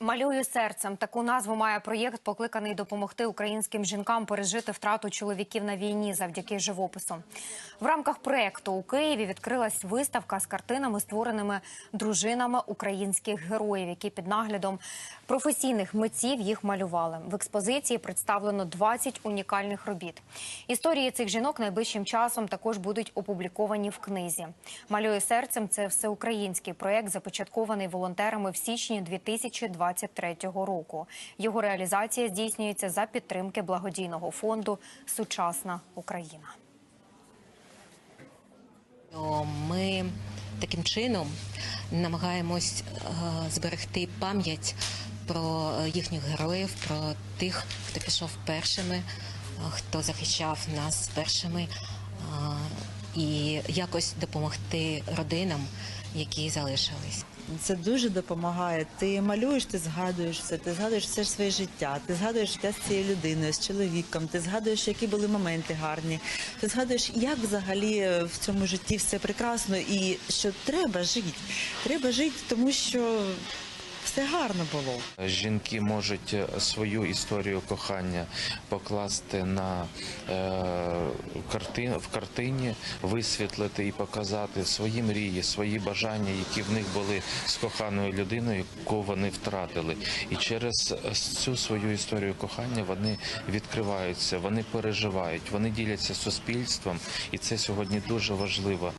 Малюю серцем. Таку назву має проєкт, покликаний допомогти українським жінкам пережити втрату чоловіків на війні завдяки живопису. В рамках проєкту у Києві відкрилась виставка з картинами, створеними дружинами українських героїв, які під наглядом професійних митців їх малювали. В експозиції представлено 20 унікальних робіт. Історії цих жінок найближчим часом також будуть опубліковані в книзі. Малюю серцем це всеукраїнський проєкт, започаткований волонтерами в січні 2023 року. Його реалізація здійснюється за підтримки благодійного фонду Сучасна Україна. Ми таким чином намагаємось е, зберегти пам'ять про їхніх героїв, про тих, хто пішов першими, е, хто захищав нас першими, е, і якось допомогти родинам, які залишились. Це дуже допомагає. Ти малюєш, ти згадуєш все, ти згадуєш все своє життя, ти згадуєш життя з цією людиною, з чоловіком, ти згадуєш, які були моменти гарні. Ти згадуєш, як взагалі в цьому житті все прекрасно і що треба жити. Треба жити, тому що все гарно було. Жінки можуть е, свою історію кохання покласти на е, картин, в картині, висвітлити і показати свої мрії, свої бажання, які в них були з коханою людиною, яку вони втратили. І через е, цю свою історію кохання вони відкриваються, вони переживають, вони діляться з суспільством, і це сьогодні дуже важливо.